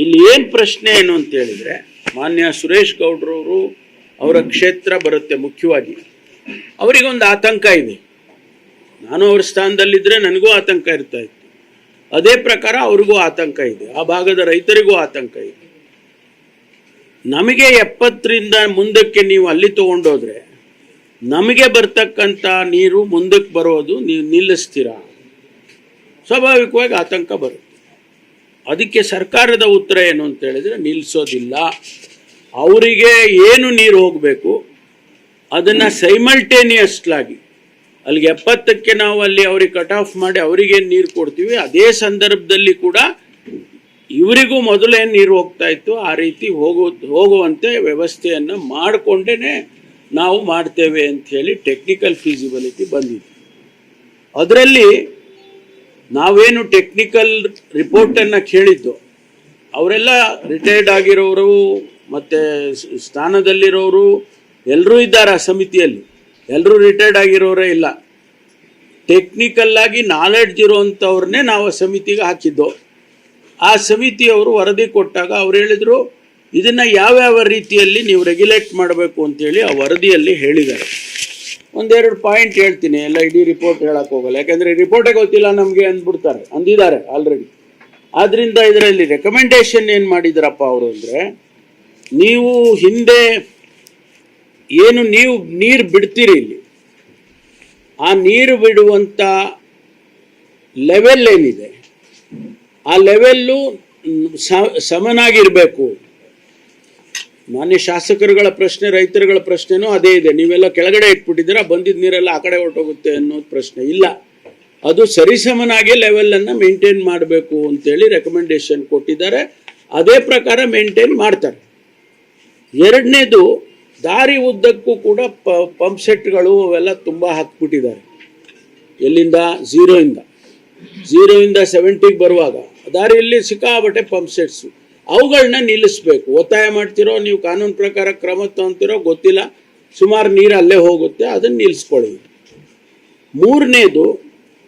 ಇಲ್ಲಿ ಏನು ಪ್ರಶ್ನೆ ಏನು ಅಂತ ಹೇಳಿದ್ರೆ, ಮಾನ್ಯ ಸುರೇಶ್ ಗೌಡ್ರವರು ಅವರ ಕ್ಷೇತ್ರ ಬರುತ್ತೆ ಮುಖ್ಯವಾಗಿ. ಅವರಿಗೊಂದು ಆತಂಕ ಇದೆ. ನಾನು ಅವ್ರ ಸ್ಥಾನದಲ್ಲಿದ್ದರೆ ನನಗೂ ಆತಂಕ ಇರ್ತಾ ಇತ್ತು. ಅದೇ ಪ್ರಕಾರ ಅವ್ರಿಗೂ ಆತಂಕ ಇದೆ. ಆ ಭಾಗದ ರೈತರಿಗೂ ಆತಂಕ ಇದೆ. ನಮಗೆ ಎಪ್ಪತ್ತರಿಂದ ಮುಂದಕ್ಕೆ ನೀವು ಅಲ್ಲಿ ತಗೊಂಡೋದ್ರೆ, ನಮಗೆ ಬರ್ತಕ್ಕಂಥ ನೀರು ಮುಂದಕ್ಕೆ ಬರೋದು ನೀವು ನಿಲ್ಲಿಸ್ತೀರಾ? ಸ್ವಾಭಾವಿಕವಾಗಿ ಆತಂಕ ಬರುತ್ತೆ. ಅದಕ್ಕೆ ಸರ್ಕಾರದ ಉತ್ತರ ಏನು ಅಂತ ಹೇಳಿದ್ರೆ ನಿಲ್ಲಿಸೋದಿಲ್ಲ ಅವರಿಗೆ ಏನು ನೀರು ಹೋಗಬೇಕು, ಅದನ್ನು ಸೈಮಲ್ಟೇನಿಯಸ್ಲಾಗಿ ಅಲ್ಲಿಗೆ ಎಪ್ಪತ್ತಕ್ಕೆ ನಾವು ಅಲ್ಲಿ ಅವ್ರಿಗೆ ಕಟ್ ಆಫ್ ಮಾಡಿ ಅವರಿಗೇನು ನೀರು ಕೊಡ್ತೀವಿ, ಅದೇ ಸಂದರ್ಭದಲ್ಲಿ ಕೂಡ ಇವರಿಗೂ ಮೊದಲೇನು ನೀರು ಹೋಗ್ತಾ ಇತ್ತು, ಆ ರೀತಿ ಹೋಗೋ, ಹೋಗುವಂತೆ ವ್ಯವಸ್ಥೆಯನ್ನು ಮಾಡಿಕೊಂಡೇ ನಾವು ಮಾಡ್ತೇವೆ ಅಂಥೇಳಿ ಟೆಕ್ನಿಕಲ್ ಫೀಸಿಬಿಲಿಟಿ ಬಂದಿದೆ ಅದರಲ್ಲಿ ನಾವೇನು ಟೆಕ್ನಿಕಲ್ ರಿಪೋರ್ಟನ್ನು ಕೇಳಿದ್ದು, ಅವರೆಲ್ಲ ರಿಟೈರ್ಡ್ ಆಗಿರೋರು, ಮತ್ತು ಸ್ಥಾನದಲ್ಲಿರೋರು ಎಲ್ಲರೂ ಇದ್ದಾರೆ ಆ ಸಮಿತಿಯಲ್ಲಿ? ಎಲ್ಲರೂ ರಿಟೈರ್ಡ್ ಆಗಿರೋರೇ ಇಲ್ಲ. ಟೆಕ್ನಿಕಲ್ ಆಗಿ ನಾಲೆಡ್ಜ್ ಇರೋವಂಥವ್ರನ್ನೇ ನಾವು ಸಮಿತಿಗೆ ಹಾಕಿದ್ದು. ಆ ಸಮಿತಿಯವರು ವರದಿ ಕೊಟ್ಟಾಗ ಅವ್ರು ಹೇಳಿದರು, ಇದನ್ನು ಯಾವ್ಯಾವ ರೀತಿಯಲ್ಲಿ ನೀವು ರೆಗ್ಯುಲೇಟ್ ಮಾಡಬೇಕು ಅಂತೇಳಿ ಆ ವರದಿಯಲ್ಲಿ ಹೇಳಿದ್ದಾರೆ. ಒಂದೆರಡು ಪಾಯಿಂಟ್ ಹೇಳ್ತೀನಿ. ಎಲ್ಲ ಇಡೀ ರಿಪೋರ್ಟ್ ಹೇಳಕ್ ಹೋಗಲ್ಲ. ಯಾಕಂದ್ರೆ ರಿಪೋರ್ಟೇ ಗೊತ್ತಿಲ್ಲ ನಮಗೆ ಅಂದ್ಬಿಡ್ತಾರೆ. ಅಂದಿದ್ದಾರೆ ಆಲ್ರೆಡಿ ಆದ್ದರಿಂದ ಇದರಲ್ಲಿ ರೆಕಮೆಂಡೇಶನ್ ಏನು ಮಾಡಿದ್ರಪ್ಪ ಅವರು ಅಂದರೆ, ನೀವು ಹಿಂದೆ ಏನು ನೀವು ನೀರು ಬಿಡ್ತೀರಿ ಇಲ್ಲಿ. ಆ ನೀರು ಬಿಡುವಂಥ ಲೆವೆಲ್ ಏನಿದೆ? ಆ ಲೆವೆಲ್ಲು ಸಮನಾಗಿರಬೇಕು. ಮಾನ್ಯ ಶಾಸಕರುಗಳ ಪ್ರಶ್ನೆ, ರೈತರುಗಳ ಪ್ರಶ್ನೆನೂ ಅದೇ ಇದೆ. ನೀವೆಲ್ಲ ಕೆಳಗಡೆ ಇಟ್ಬಿಟ್ಟಿದ್ದೀರಾ, ಬಂದಿದ್ದ ನೀರೆಲ್ಲ ಆ ಕಡೆ ಹೊರಟೋಗುತ್ತೆ ಅನ್ನೋದು ಪ್ರಶ್ನೆ ಇಲ್ಲ. ಅದು ಸರಿಸಮನಾಗಿ ಲೆವೆಲನ್ನು ಮೇಂಟೈನ್ ಮಾಡಬೇಕು ಅಂತೇಳಿ ರೆಕಮೆಂಡೇಶನ್ ಕೊಟ್ಟಿದ್ದಾರೆ. ಅದೇ ಪ್ರಕಾರ ಮೇಂಟೈನ್ ಮಾಡ್ತಾರೆ. ಎರಡನೇದು, ದಾರಿ ಉದ್ದಕ್ಕೂ ಕೂಡ ಪ ಪಂಪ್ ಸೆಟ್ಗಳು ಅವೆಲ್ಲ ತುಂಬ ಹಾಕ್ಬಿಟ್ಟಿದ್ದಾರೆ. ಎಲ್ಲಿಂದ? ಝೀರೋಯಿಂದ ಝೀರೋಯಿಂದ ಸೆವೆಂಟಿಗೆ ಬರುವಾಗ. ದಾರಿಯಲ್ಲಿ ಸಿಕ್ಕಾಬಟ್ಟೆ ಪಂಪ್ ಸೆಟ್ಸು ಅವುಗಳನ್ನ ನಿಲ್ಲಿಸ್ಬೇಕು. ಒತ್ತಾಯ ಮಾಡ್ತಿರೋ, ನೀವು ಕಾನೂನು ಪ್ರಕಾರ ಕ್ರಮ ತಗೊಂತಿರೋ, ಗೊತ್ತಿಲ್ಲ. ಸುಮಾರು ನೀರು ಅಲ್ಲೇ ಹೋಗುತ್ತೆ, ಅದನ್ನು ನಿಲ್ಲಿಸ್ಕೊಳ್ಳಿ ಮೂರನೇದು,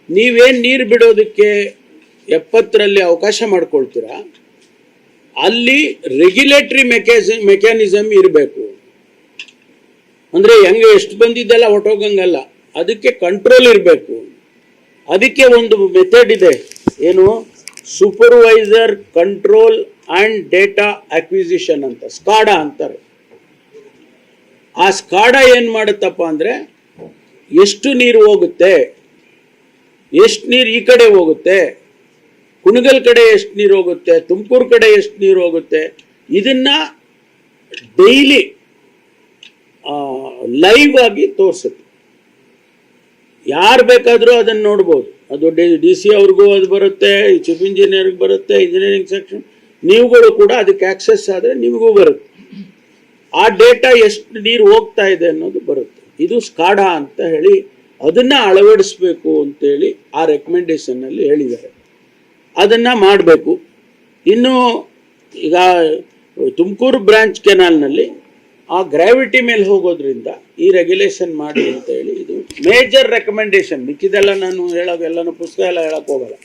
ನೀವೇನು ನೀರು ಬಿಡೋದಕ್ಕೆ ಎಪ್ಪತ್ತರಲ್ಲಿ ಅವಕಾಶ ಮಾಡ್ಕೊಳ್ತೀರಾ? ಅಲ್ಲಿ ರೆಗ್ಯುಲೇಟರಿ ಮೆಕ್ಯಾಸಿ ಮೆಕ್ಯಾನಿಸಮ್ ಇರಬೇಕು. ಅಂದರೆ ಹೆಂಗೆ ಎಷ್ಟು ಬಂದಿದ್ದೆಲ್ಲ ಹೊಟ್ಟೋಗಂಗಲ್ಲ ಅದಕ್ಕೆ ಕಂಟ್ರೋಲ್ ಇರಬೇಕು. ಅದಕ್ಕೆ ಒಂದು ಮೆಥಡ್ ಇದೆ. ಏನು? Supervisor control and data acquisition ಅಂತ, ಸ್ಕಾಡ ಅಂತಾರೆ. ಆ ಸ್ಕಾಡ ಏನು ಮಾಡುತ್ತಪ್ಪ ಅಂದರೆ, ಎಷ್ಟು ನೀರು ಹೋಗುತ್ತೆ, ಎಷ್ಟು ನೀರು ಈ ಕಡೆ ಹೋಗುತ್ತೆ, ಕುಣಗಲ್ ಕಡೆ ಎಷ್ಟು ನೀರು ಹೋಗುತ್ತೆ, ತುಮಕೂರು ಕಡೆ ಎಷ್ಟು ನೀರು ಹೋಗುತ್ತೆ, ಇದನ್ನ ಡೈಲಿ ಲೈವ್ ಆಗಿ ತೋರಿಸುತ್ತೆ. ಯಾರು ಬೇಕಾದರೂ ಅದನ್ನು ನೋಡ್ಬೋದು. ಅದು ಡಿ ಸಿ ಅವ್ರಿಗೂ ಅದು ಬರುತ್ತೆ ಚೀಫ್ ಇಂಜಿನಿಯರ್ಗೆ ಬರುತ್ತೆ ಇಂಜಿನಿಯರಿಂಗ್ ಸೆಕ್ಷನ್ ನೀವುಗಳು ಕೂಡ ಅದಕ್ಕೆ ಆಕ್ಸೆಸ್ ಆದರೆ ನಿಮಗೂ ಬರುತ್ತೆ. ಆ ಡೇಟಾ ಎಷ್ಟು ನೀರು ಹೋಗ್ತಾ ಇದೆ ಅನ್ನೋದು ಬರುತ್ತೆ. ಇದು ಸ್ಕಾಡಾ ಅಂತ ಹೇಳಿ ಅದನ್ನು ಅಳವಡಿಸ್ಬೇಕು ಅಂತೇಳಿ ಆ ರೆಕಮೆಂಡೇಶನ್ನಲ್ಲಿ ಹೇಳಿದ್ದಾರೆ. ಅದನ್ನು ಮಾಡಬೇಕು. ಇನ್ನು ಈಗ ತುಮಕೂರು ಬ್ರಾಂಚ್ ಕೆನಾಲ್ನಲ್ಲಿ ಆ ಗ್ರಾವಿಟಿ ಮೇಲೆ ಹೋಗೋದ್ರಿಂದ ಈ ರೆಗ್ಯುಲೇಷನ್ ಮಾಡಿ ಅಂತ ಹೇಳಿ ಇದು ಮೇಜರ್ ರೆಕಮೆಂಡೇಶನ್ ಮಿಕ್ಕಿದೆಲ್ಲ ನಾನು ಹೇಳೋದು ಎಲ್ಲನೂ ಪುಸ್ತಕ ಎಲ್ಲ ಹೇಳಕ್ ಹೋಗಲ್ಲ.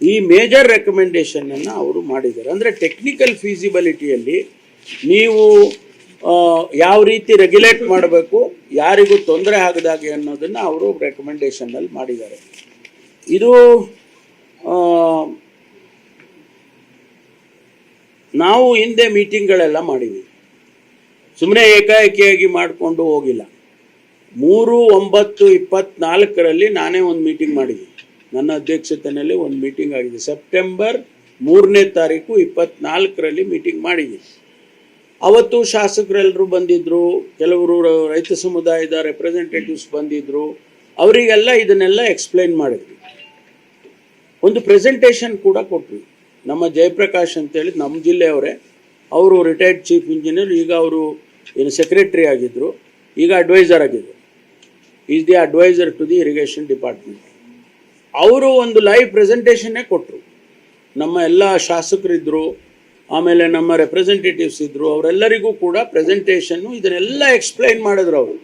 ಈ ಮೇಜರ್ ರೆಕಮೆಂಡೇಶನ್ ಅನ್ನ ಅವರು ಮಾಡಿದ್ದಾರೆ. ಅಂದರೆ ಟೆಕ್ನಿಕಲ್ ಫೀಸಿಬಿಲಿಟಿಯಲ್ಲಿ ನೀವು ಯಾವ ರೀತಿ ರೆಗ್ಯುಲೇಟ್ ಮಾಡಬೇಕು, ಯಾರಿಗೂ ತೊಂದರೆ ಆಗದಾಗೆ ಅನ್ನೋದನ್ನು ಅವರು ರೆಕಮೆಂಡೇಶನ್ನಲ್ಲಿ ಮಾಡಿದ್ದಾರೆ. ಇದು ನಾವು ಹಿಂದೆ ಮೀಟಿಂಗ್ಗಳೆಲ್ಲ ಮಾಡಿದ್ವಿ. ಸುಮ್ಮನೆ ಏಕಾಏಕಿಯಾಗಿ ಮಾಡಿಕೊಂಡು ಹೋಗಿಲ್ಲ. ಮೂರು ಒಂಬತ್ತು ಇಪ್ಪತ್ನಾಲ್ಕರಲ್ಲಿ ನಾನೇ ಒಂದು ಮೀಟಿಂಗ್ ಮಾಡಿದ್ದೀನಿ. ನನ್ನ ಅಧ್ಯಕ್ಷತೆಯಲ್ಲಿ ಒಂದು ಮೀಟಿಂಗ್ ಆಗಿದೆ. ಸೆಪ್ಟೆಂಬರ್ ಮೂರನೇ ತಾರೀಕು ಇಪ್ಪತ್ನಾಲ್ಕರಲ್ಲಿ ಮೀಟಿಂಗ್ ಮಾಡಿದ್ದೀನಿ. ಅವತ್ತು ಶಾಸಕರೆಲ್ಲರೂ ಬಂದಿದ್ದರು ಕೆಲವರು ರೈತ ಸಮುದಾಯದ ರೆಪ್ರೆಸೆಂಟೇಟಿವ್ಸ್ ಬಂದಿದ್ದರು ಅವರಿಗೆಲ್ಲ ಇದನ್ನೆಲ್ಲ ಎಕ್ಸ್ಪ್ಲೈನ್ ಮಾಡಿದ್ವಿ ಒಂದು ಪ್ರೆಸೆಂಟೇಷನ್ ಕೂಡ ಕೊಟ್ವಿ. ನಮ್ಮ ಜಯಪ್ರಕಾಶ್ ಅಂತೇಳಿ, ನಮ್ಮ ಜಿಲ್ಲೆಯವರೇ ಅವರು ರಿಟೈರ್ಡ್ ಚೀಫ್ ಇಂಜಿನಿಯರ್ ಈಗ ಅವರು ಏನು ಸೆಕ್ರೆಟ್ರಿ ಆಗಿದ್ದರು ಈಗ ಅಡ್ವೈಸರ್ ಆಗಿದ್ದರು is the adviser to the irrigation department ಅವರು ಒಂದು ಲೈವ್ ಪ್ರೆಸೆಂಟೇಷನ್ನೇ ಕೊಟ್ಟರು ನಮ್ಮ ಎಲ್ಲ ಶಾಸಕರಿದ್ದರು ಆಮೇಲೆ ನಮ್ಮ ರೆಪ್ರೆಸೆಂಟೇಟಿವ್ಸ್ ಇದ್ದರು ಅವರೆಲ್ಲರಿಗೂ ಕೂಡ ಪ್ರೆಸೆಂಟೇಷನ್ನು ಇದನ್ನೆಲ್ಲ ಎಕ್ಸ್ಪ್ಲೈನ್ ಮಾಡಿದ್ರು ಅವರು.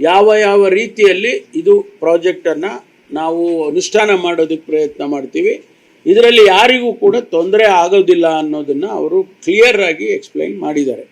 ಯಾವ ಯಾವ ರೀತಿಯಲ್ಲಿ ಇದು ಪ್ರಾಜೆಕ್ಟನ್ನು ನಾವು ಅನುಷ್ಠಾನ ಮಾಡೋದಕ್ಕೆ ಪ್ರಯತ್ನ ಮಾಡ್ತೀವಿ ಇದರಲ್ಲಿ ಯಾರಿಗೂ ಕೂಡ ತೊಂದರೆ ಆಗೋದಿಲ್ಲ ಅನ್ನೋದನ್ನು ಅವರು ಕ್ಲಿಯರ್ ಆಗಿ ಎಕ್ಸ್ಪ್ಲೈನ್ ಮಾಡಿದ್ದಾರೆ.